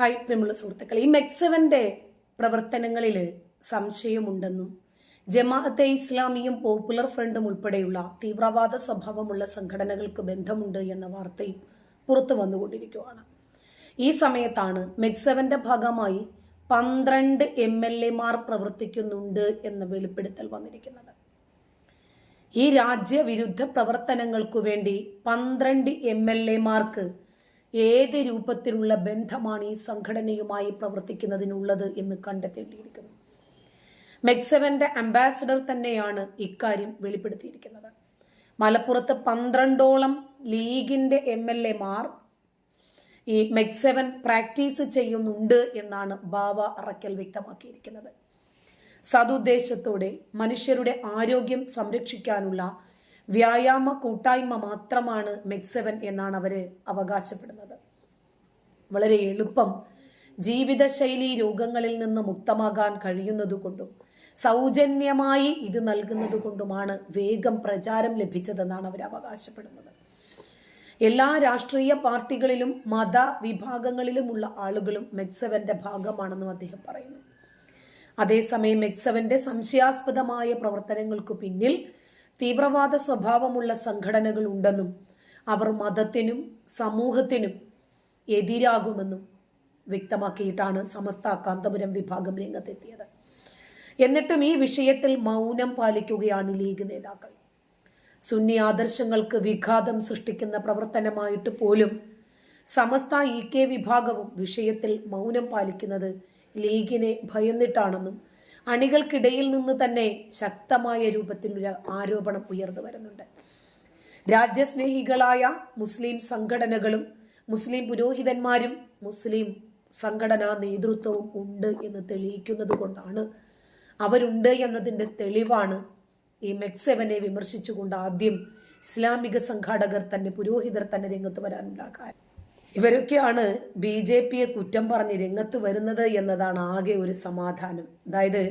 Hi പ്രിയമുള്ള സുഹൃത്തുക്കൾ ഈ മെക്സവന്റെ പ്രവർത്തനങ്ങളിൽ സംശയമുണ്ടെന്നും ജമാഅത്തെ ഇസ്ലാമിയും പോപ്പുലർ ഫ്രണ്ടും ഉൾപ്പെടെയുള്ള തീവ്രവാദ സ്വഭാവമുള്ള സംഘടനകൾക്ക് ബന്ധമുണ്ട് എന്ന വാർത്തയും പുറത്തു വന്നുകൊണ്ടിരിക്കുകയാണ്. ഈ സമയത്താണ് മെക്സവന്റെ ഭാഗമായി പന്ത്രണ്ട് എം എൽ എമാർ പ്രവർത്തിക്കുന്നുണ്ട് എന്ന വെളിപ്പെടുത്തൽ വന്നിരിക്കുന്നത്. ഈ രാജ്യവിരുദ്ധ പ്രവർത്തനങ്ങൾക്കു വേണ്ടി പന്ത്രണ്ട് എം എൽ എമാർക്ക് ഏത് രൂപത്തിലുള്ള ബന്ധമാണ് ഈ സംഘടനയുമായി പ്രവർത്തിക്കുന്നതിനുള്ളത് എന്ന് കണ്ടെത്തേണ്ടിയിരിക്കുന്നു. മെക്സവന്റെ അംബാസിഡർ തന്നെയാണ് ഇക്കാര്യം വെളിപ്പെടുത്തിയിരിക്കുന്നത്. മലപ്പുറത്ത് പന്ത്രണ്ടോളം ലീഗിന്റെ എം എൽ എമാർ ഈ മെക്സവൻ പ്രാക്ടീസ് ചെയ്യുന്നുണ്ട് എന്നാണ് ബാവ അറക്കൽ വ്യക്തമാക്കിയിരിക്കുന്നത്. സതുദ്ദേശത്തോടെ മനുഷ്യരുടെ ആരോഗ്യം സംരക്ഷിക്കാനുള്ള വ്യായാമ കൂട്ടായ്മ മാത്രമാണ് മെക്സവൻ എന്നാണ് അവർ അവകാശപ്പെടുന്നത്. വളരെ എളുപ്പം ജീവിതശൈലി രോഗങ്ങളിൽ നിന്ന് മുക്തമാകാൻ കഴിയുന്നതുകൊണ്ടും സൗജന്യമായി ഇത് നൽകുന്നത് കൊണ്ടുമാണ് വേഗം പ്രചാരം ലഭിച്ചതെന്നാണ് അവർ അവകാശപ്പെടുന്നത്. എല്ലാ രാഷ്ട്രീയ പാർട്ടികളിലും മത വിഭാഗങ്ങളിലുമുള്ള ആളുകളും മെക്സവന്റെ ഭാഗമാണെന്നും അദ്ദേഹം പറയുന്നു. അതേസമയം മെക്സവന്റെ സംശയാസ്പദമായ പ്രവർത്തനങ്ങൾക്കു പിന്നിൽ തീവ്രവാദ സ്വഭാവമുള്ള സംഘടനകൾ ഉണ്ടെന്നും അവർ മതത്തിനും സമൂഹത്തിനും എതിരാകുമെന്നും വ്യക്തമാക്കിയിട്ടാണ് സമസ്ത കാന്തപുരം വിഭാഗം രംഗത്തെത്തിയത്. എന്നിട്ടും ഈ വിഷയത്തിൽ മൗനം പാലിക്കുകയാണ് ലീഗ് നേതാക്കൾ. സുന്നി ആദർശങ്ങൾക്ക് വിഘാതം സൃഷ്ടിക്കുന്ന പ്രവർത്തനമായിട്ട് പോലും സമസ്ത ഇ കെ വിഭാഗവും വിഷയത്തിൽ മൗനം പാലിക്കുന്നത് ലീഗിനെ ഭയന്നിട്ടാണെന്നും അണികൾക്കിടയിൽ നിന്ന് തന്നെ ശക്തമായ രൂപത്തിലൊരു ആരോപണം ഉയർന്നു വരുന്നുണ്ട്. രാജ്യസ്നേഹികളായ മുസ്ലിം സംഘടനകളും മുസ്ലിം പുരോഹിതന്മാരും മുസ്ലിം സംഘടനാ നേതൃത്വവും ഉണ്ട് എന്ന് തെളിയിക്കുന്നത് കൊണ്ടാണ് അവരുണ്ട് എന്നതിന്റെ തെളിവാണ് ഈ മെക്സെവനെ വിമർശിച്ചുകൊണ്ട് ആദ്യം ഇസ്ലാമിക സംഘാടകർ തന്നെ പുരോഹിതർ തന്നെ രംഗത്ത് വരാനുള്ള ഇവരൊക്കെയാണ് ബി ജെ പിയെ കുറ്റം പറഞ്ഞ് രംഗത്ത് വരുന്നത് എന്നതാണ് ആകെ ഒരു സമാധാനം. അതായത്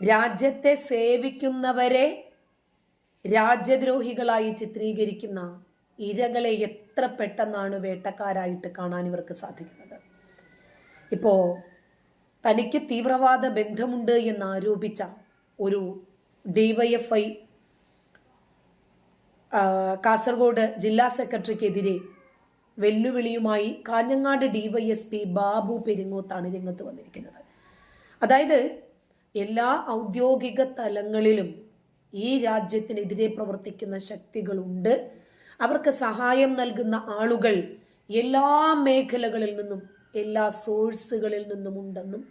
രാജ്യത്തെ സേവിക്കുന്നവരെ രാജ്യദ്രോഹികളായി ചിത്രീകരിക്കുന്ന ഇരകളെ എത്ര പെട്ടെന്നാണ് വേട്ടക്കാരായിട്ട് കാണാൻ ഇവർക്ക് സാധിക്കുന്നത്. ഇപ്പോ തനിക്ക് തീവ്രവാദ ബന്ധമുണ്ട് എന്ന് ആരോപിച്ച ഒരു ഡിവൈഎഫ്ഐ കാസർഗോഡ് ജില്ലാ സെക്രട്ടറിക്കെതിരെ വെല്ലുവിളിയുമായി കാഞ്ഞങ്ങാട് ഡിവൈഎസ്പി ബാബു പെരിങ്ങോത്താണ് രംഗത്ത് വന്നിരിക്കുന്നത്. അതായത് എല്ലാ ഔദ്യോഗിക തലങ്ങളിലും ഈ രാജ്യത്തിനെതിരെ പ്രവർത്തിക്കുന്ന ശക്തികളുണ്ട്. അവർക്ക് സഹായം നൽകുന്ന ആളുകൾ എല്ലാ മേഖലകളിൽ നിന്നും എല്ലാ സോഴ്സുകളിൽ നിന്നും ഉണ്ടെന്നും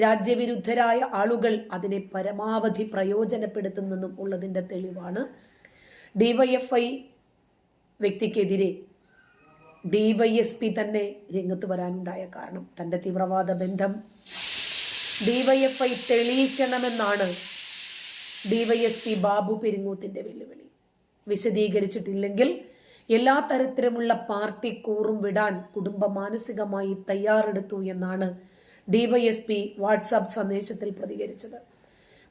രാജ്യവിരുദ്ധരായ ആളുകൾ അതിനെ പരമാവധി പ്രയോജനപ്പെടുത്തുന്നതും ഉള്ളതിന്റെ തെളിവാണ്. ഡിവൈഎഫ്ഐ വ്യക്തിക്കെതിരെ ഡിവൈഎസ്പി തന്നെ രംഗത്ത് വരാനുണ്ടായ കാരണം തന്റെ തീവ്രവാദ ബന്ധം ഡിവൈഎഫ്ഐ തെളിയിക്കണമെന്നാണ് ഡിവൈഎസ്പി ബാബു പെരിങ്ങൂത്തിന്റെ വെല്ലുവിളി. വിശദീകരിച്ചിട്ടില്ലെങ്കിൽ എല്ലാ തരത്തിലുമുള്ള പാർട്ടി കൂറും വിടാൻ കുടുംബ മാനസികമായി തയ്യാറെടുത്തു എന്നാണ് ഡിവൈഎസ്പി വാട്സാപ്പ് സന്ദേശത്തിൽ പ്രതികരിച്ചത്.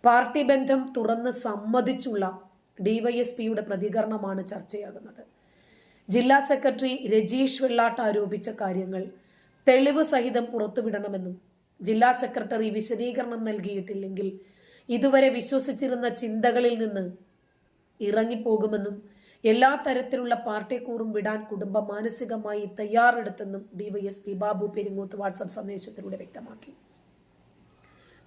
പാർട്ടി ബന്ധം തുറന്ന് സമ്മതിച്ചുള്ള ഡിവൈഎസ്പിയുടെ പ്രതികരണമാണ് ചർച്ചയാകുന്നത്. ജില്ലാ സെക്രട്ടറി രജീഷ് വെള്ളാട്ട് ആരോപിച്ച കാര്യങ്ങൾ തെളിവ് സഹിതം പുറത്തുവിടണമെന്നും ജില്ലാ സെക്രട്ടറി വിശദീകരണം നൽകിയിട്ടില്ലെങ്കിൽ ഇതുവരെ വിശ്വസിച്ചിരുന്ന ചിന്തകളിൽ നിന്ന് ഇറങ്ങിപ്പോകുമെന്നും എല്ലാ തരത്തിലുള്ള പാർട്ടി കൂറും വിടാൻ കുടുംബം മാനസികമായി തയ്യാറെടുത്തെന്നും ഡിവൈഎസ്പി ബാബു പെരിങ്ങോത്ത് വാട്സപ്പ് സന്ദേശത്തിലൂടെ വ്യക്തമാക്കി.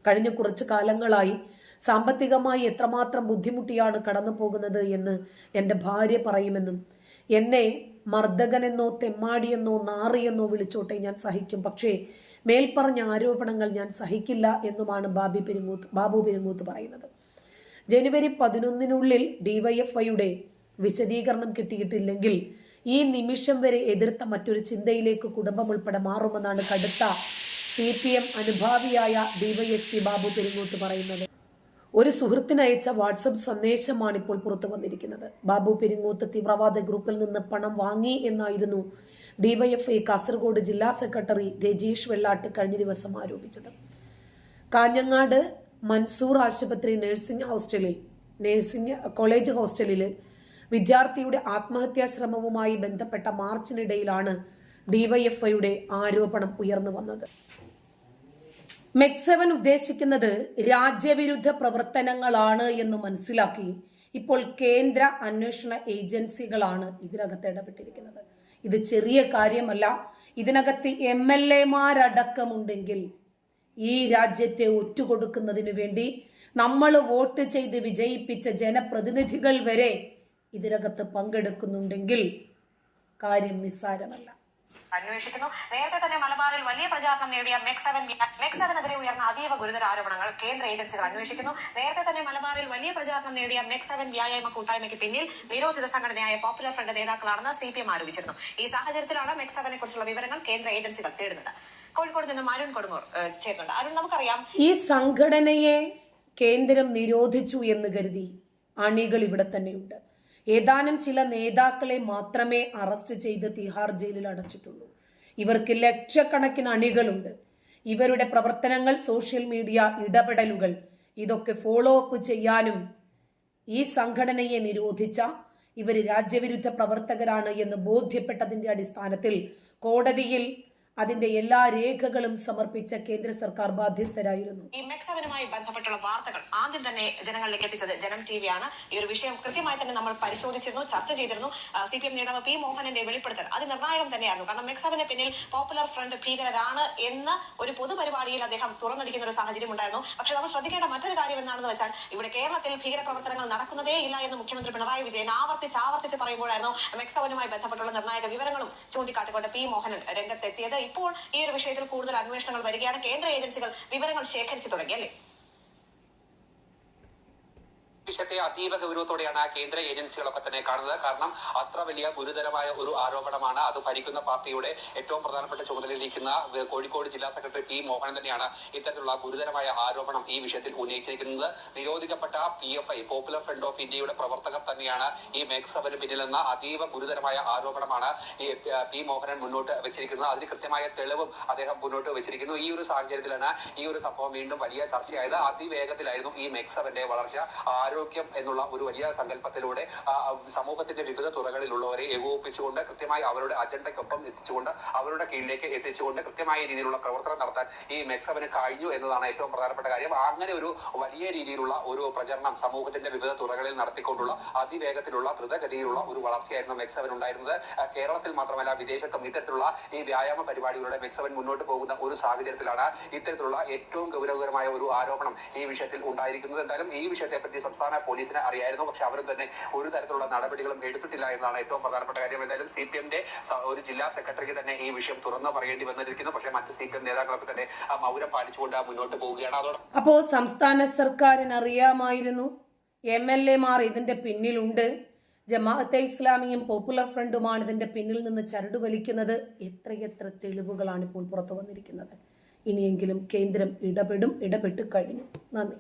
കഴിഞ്ഞ കുറച്ചു കാലങ്ങളായി സാമ്പത്തികമായി എത്രമാത്രം ബുദ്ധിമുട്ടിയാണ് കടന്നു പോകുന്നത് എന്ന് എന്റെ ഭാര്യ പറയുമെന്നും എന്നെ മർദ്ദകനെന്നോ തെമ്മാടിയെന്നോ നാറിയെന്നോ വിളിച്ചോട്ടെ ഞാൻ സഹിക്കും. പക്ഷേ മേൽപ്പറഞ്ഞ ആരോപണങ്ങൾ ഞാൻ സഹിക്കില്ല എന്നുമാണ് ബാബി പെരുങ്ങൂത്ത് ബാബു പെരുങ്ങൂത്ത് പറയുന്നത്. ജനുവരി പതിനൊന്നിനുള്ളിൽ ഡിവൈഎഫ്ഐയുടെ വിശദീകരണം കിട്ടിയിട്ടില്ലെങ്കിൽ ഈ നിമിഷം വരെ എതിർത്ത മറ്റൊരു ചിന്തയിലേക്ക് കുടുംബം ഉൾപ്പെടെ മാറുമെന്നാണ് കടുത്ത സി പി എം അനുഭാവിയായ ഡിവൈഎസ്പി ബാബു പെരുങ്ങൂത്ത് പറയുന്നത്. ഒരു സുഹൃത്തിന് അയച്ച വാട്സപ്പ് സന്ദേശമാണ് ഇപ്പോൾ പുറത്തു വന്നിരിക്കുന്നത്. ബാബു പെരിങ്ങൂത്ത് തീവ്രവാദ ഗ്രൂപ്പിൽ നിന്ന് പണം വാങ്ങി എന്നായിരുന്നു ഡിവൈഎഫ്ഐ കാസർഗോഡ് ജില്ലാ സെക്രട്ടറി രജീഷ് വെള്ളാട്ട് കഴിഞ്ഞ ദിവസം ആരോപിച്ചത്. കാഞ്ഞങ്ങാട് മൻസൂർ ആശുപത്രി നഴ്സിംഗ് ഹോസ്റ്റലിൽ നഴ്സിംഗ് കോളേജ് ഹോസ്റ്റലിൽ വിദ്യാർത്ഥിയുടെ ആത്മഹത്യാ ശ്രമവുമായി ബന്ധപ്പെട്ട മാർച്ചിനിടയിലാണ് ഡിവൈഎഫ്ഐയുടെ ആരോപണം ഉയർന്നു വന്നത്. മെക്സെവൻ ഉദ്ദേശിക്കുന്നത് രാജ്യവിരുദ്ധ പ്രവർത്തനങ്ങളാണ് എന്ന് മനസ്സിലാക്കി ഇപ്പോൾ കേന്ദ്ര അന്വേഷണ ഏജൻസികളാണ് ഇതിനകത്ത് ഇടപെട്ടിരിക്കുന്നത്. ഇത് ചെറിയ കാര്യമല്ല. ഇതിനകത്ത് എം എൽ എമാരടക്കമുണ്ടെങ്കിൽ ഈ രാജ്യത്തെ ഒറ്റുകൊടുക്കുന്നതിനു വേണ്ടി നമ്മൾ വോട്ട് ചെയ്ത് വിജയിപ്പിച്ച ജനപ്രതിനിധികൾ വരെ ഇതിനകത്ത് പങ്കെടുക്കുന്നുണ്ടെങ്കിൽ കാര്യം നിസ്സാരമല്ല. അന്വേഷിക്കുന്നു. നേരത്തെ തന്നെ മലബാറിൽ വലിയ പ്രചാരണം നേടിയ മെക്സവൻ മെക്സവനെതിരെ ഉയർന്ന അതീവ ഗുരുതര ആരോപണങ്ങൾ കേന്ദ്ര ഏജൻസികൾ അന്വേഷിക്കുന്നു. നേരത്തെ തന്നെ മലബാറിൽ വലിയ പ്രചാരണം നേടിയ മെക്സവൻ വ്യായാമ കൂട്ടായ്മയ്ക്ക് പിന്നിൽ നിരോധിത സംഘടനയായ പോപ്പുലർ ഫ്രണ്ട് നേതാക്കളാണെന്ന് സി പി എം ആരോപിച്ചിരുന്നു. ഈ സാഹചര്യത്തിലാണ് മെക്സവനെ കുറിച്ചുള്ള വിവരങ്ങൾ കേന്ദ്ര ഏജൻസികൾ തേടുന്നത്. കോഴിക്കോട് നിന്ന് അരുൺ കൊടുങ്ങൂർ ചേർന്നുണ്ട് അരുൺ നമുക്കറിയാം ഈ സംഘടനയെ കേന്ദ്രം നിരോധിച്ചു എന്ന് കരുതി അണികൾ ഇവിടെ തന്നെയുണ്ട്. ഏതാനും ചില നേതാക്കളെ മാത്രമേ അറസ്റ്റ് ചെയ്ത് തിഹാർ ജയിലിൽ അടച്ചിട്ടുള്ളൂ. ഇവർക്ക് ലക്ഷക്കണക്കിന് അണികളുണ്ട്. ഇവരുടെ പ്രവർത്തനങ്ങൾ സോഷ്യൽ മീഡിയ ഇടപെടലുകൾ ഇതൊക്കെ ഫോളോ അപ്പ് ചെയ്യാനും ഈ സംഘടനയെ നിരോധിച്ച ഇവർ രാജ്യവിരുദ്ധ പ്രവർത്തകരാണ് എന്ന് ബോധ്യപ്പെട്ടതിന്റെ അടിസ്ഥാനത്തിൽ കോടതിയിൽ അതിന്റെ എല്ലാ രേഖകളും സമർപ്പിച്ച കേന്ദ്ര സർക്കാർ ബാധ്യസ്ഥരായിരുന്നു. ഈ മെക്സവനുമായി ബന്ധപ്പെട്ടുള്ള വാർത്തകൾ ആദ്യം തന്നെ ജനങ്ങളിലേക്ക് എത്തിച്ചത് ജനം ടി വി ആണ് ഈ ഒരു വിഷയം കൃത്യമായി തന്നെ നമ്മൾ പരിശോധിച്ചിരുന്നു ചർച്ച ചെയ്തിരുന്നു. സി പി എം നേതാവ് പി മോഹനന്റെ വെളിപ്പെടുത്തൽ അത് നിർണായകം തന്നെയായിരുന്നു. കാരണം മെക്സവന് പിന്നിൽ പോപ്പുലർ ഫ്രണ്ട് ഭീകരരാണ് എന്ന് ഒരു പൊതുപരിപാടിയിൽ അദ്ദേഹം തുറന്നടിക്കുന്ന ഒരു സാഹചര്യം ഉണ്ടായിരുന്നു. പക്ഷെ നമ്മൾ ശ്രദ്ധിക്കേണ്ട മറ്റൊരു കാര്യം എന്താണെന്ന് വെച്ചാൽ ഇവിടെ കേരളത്തിൽ ഭീകര പ്രവർത്തനങ്ങൾ നടക്കുന്നതേ ഇല്ല എന്ന് മുഖ്യമന്ത്രി പിണറായി വിജയൻ ആവർത്തിച്ച് ആവർത്തിച്ച് പറയുമ്പോഴായിരുന്നു മെക്സവനുമായി ബന്ധപ്പെട്ടുള്ള നിർണായക വിവരങ്ങളും ചൂണ്ടിക്കാട്ടിക്കൊണ്ട് പി മോഹനൻ രംഗത്തെത്തിയത്. ഇപ്പോൾ ഈ ഒരു വിഷയത്തിൽ കൂടുതൽ അന്വേഷണങ്ങൾ വരികയാണ്. കേന്ദ്ര ഏജൻസികൾ വിവരങ്ങൾ ശേഖരിച്ചു തുടങ്ങി അല്ലേ? വിഷയത്തെ അതീവ ഗൗരവത്തോടെയാണ് കേന്ദ്ര ഏജൻസികളൊക്കെ തന്നെ കാണുന്നത്. കാരണം അത്ര വലിയ ഗുരുതരമായ ഒരു ആരോപണമാണ് അത് ഭരിക്കുന്ന പാർട്ടിയുടെ ഏറ്റവും പ്രധാനപ്പെട്ട ചുമതലയിലിരിക്കുന്ന കോഴിക്കോട് ജില്ലാ സെക്രട്ടറി പി മോഹനൻ തന്നെയാണ് ഇത്തരത്തിലുള്ള ഗുരുതരമായ ആരോപണം ഈ വിഷയത്തിൽ ഉന്നയിച്ചിരിക്കുന്നത്. നിരോധിക്കപ്പെട്ട P F I popular front of ഇന്ത്യയുടെ പ്രവർത്തകർ തന്നെയാണ് ഈ മേക്സവന് പിന്നിലെന്ന അതീവ ഗുരുതരമായ ആരോപണമാണ് ഈ ആ, പി മോഹനൻ മുന്നോട്ട് വെച്ചിരിക്കുന്നത്. അതിന് കൃത്യമായ തെളിവും അദ്ദേഹം മുന്നോട്ട് വെച്ചിരിക്കുന്നു. ഈ ഒരു സാഹചര്യത്തിലാണ് ഈ ഒരു സംഭവം വീണ്ടും വലിയ ചർച്ചയായത്. അതിവേഗത്തിലായിരുന്നു ഈ മെക്സവന്റെ വളർച്ച. ആരോഗ്യം എന്നുള്ള ഒരു വലിയ സങ്കല്പത്തിലൂടെ സമൂഹത്തിന്റെ വിവിധ തുറകളിലുള്ളവരെ ഏകോപിപ്പിച്ചുകൊണ്ട് കൃത്യമായി അവരുടെ അജണ്ടയ്ക്കൊപ്പം എത്തിച്ചുകൊണ്ട് അവരുടെ കീഴിലേക്ക് എത്തിച്ചുകൊണ്ട് കൃത്യമായ രീതിയിലുള്ള പ്രവർത്തനം നടത്താൻ ഈ മെക്സവന് കഴിഞ്ഞു എന്നതാണ് ഏറ്റവും പ്രധാനപ്പെട്ട കാര്യം. അങ്ങനെ ഒരു വലിയ രീതിയിലുള്ള ഒരു പ്രചരണം സമൂഹത്തിന്റെ വിവിധ തുറകളിൽ നടത്തിക്കൊണ്ടുള്ള അതിവേഗത്തിലുള്ള ദ്രുതഗതിയിലുള്ള ഒരു വളർച്ചയായിരുന്നു മെക്സവൻ ഉണ്ടായിരുന്നത്. കേരളത്തിൽ മാത്രമല്ല വിദേശത്തും ഇത്തരത്തിലുള്ള ഈ വ്യായാമ പരിപാടികളുടെ മെക്സവൻ മുന്നോട്ട് പോകുന്ന ഒരു സാഹചര്യത്തിലാണ് ഇത്തരത്തിലുള്ള ഏറ്റവും ഗൗരവകരമായ ഒരു ആരോപണം ഈ വിഷയത്തിൽ ഉണ്ടായിരിക്കുന്നത്. എന്തായാലും ഈ വിഷയത്തെ പറ്റി സംസ്ഥാന പോലീസിനെ അറിയായിരുന്നു. പക്ഷെ അവരും തന്നെ ഒരു തരത്തിലുള്ള നടപടികളും എടുത്തിട്ടില്ല എന്നാണ് ഏറ്റവും പ്രധാനപ്പെട്ട കാര്യം. എന്തായാലും സി പി എമ്മിന്റെ ഒരു ജില്ലാ സെക്രട്ടറിക്ക് തന്നെ ഈ വിഷയം തുറന്നു പറയേണ്ടി വന്നിരിക്കുന്നു. പക്ഷെ മറ്റ് സി പി എം നേതാക്കളൊക്കെ തന്നെ മൗനം പാലിച്ചുകൊണ്ട് മുന്നോട്ട് പോവുകയാണ്. അതോടെ അപ്പോ സംസ്ഥാന സർക്കാരിന് അറിയാമായിരുന്നു എം എൽ എമാർ ഇതിന്റെ പിന്നിലുണ്ട്. ജമാഅത്തെ ഇസ്ലാമിയും പോപ്പുലർ ഫ്രണ്ടുമാണ് ഇതിന്റെ പിന്നിൽ നിന്ന് ചരട് വലിക്കുന്നത്. എത്രയെത്ര തെളിവുകളാണ് ഇപ്പോൾ പുറത്തു വന്നിരിക്കുന്നത്. ഇനിയെങ്കിലും കേന്ദ്രം ഇടപെടും ഇടപെട്ട് കഴിഞ്ഞു. നന്ദി.